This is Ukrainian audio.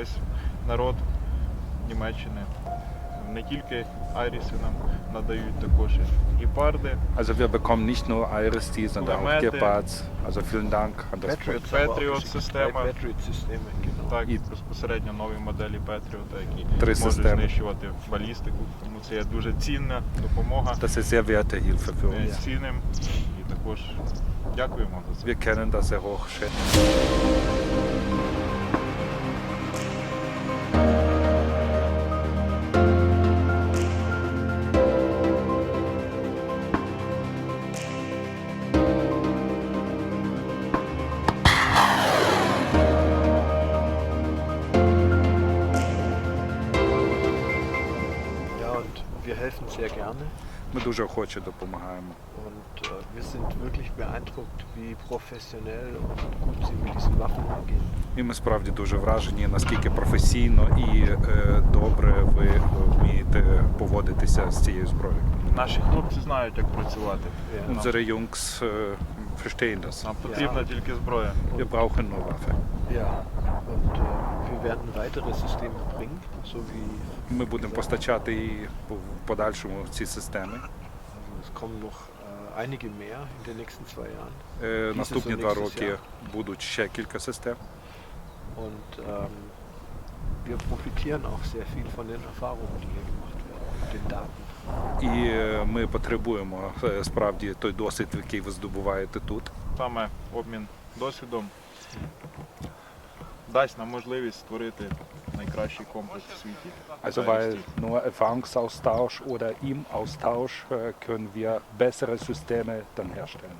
весь народ Німеччини. Не тільки айріси нам надають також і гепарди, Also wir bekommen nicht nur Iris D, sondern auch Gepards. Also vielen Dank an das Projekt. Patriot-система. Patriot-системи. Так, І- безпосередньо нові моделі Patriot, які Три можуть системи. знищувати балістику. Тому це є дуже цінна допомога. Das ist sehr werte Hilfe für Ми uns. цінним і також дякуємо за це. Wir kennen das sehr hoch schätzen. Wir helfen sehr gerne. Ми дуже охоче допомагаємо. Und äh, wir sind wirklich beeindruckt, wie professionell und gut sie mit diesen Waffen umgehen. І ми справді дуже вражені, наскільки професійно і е, добре ви е, вмієте поводитися з цією зброєю. Наші хлопці знають, як працювати. Unsere Jungs äh, verstehen das. Нам потрібна тільки зброя. Wir brauchen nur Waffe. Ja, und äh, wir werden weitere Systeme bringen, so wie Ми будемо постачати і в подальшому ці системи. also es kommen noch äh, einige mehr in den nächsten zwei Jahren. Е, Наступні два роки будуть ще кілька систем. Und ähm, wir profitieren auch sehr viel von den Erfahrungen, die hier gemacht Daten. І е, ми потребуємо е, справді той досвід, який ви здобуваєте тут. Саме обмін досвідом дасть нам можливість створити найкращий комплекс у світі. Also weil nur Erfahrungsaustausch oder im Austausch äh, können wir bessere Systeme dann herstellen.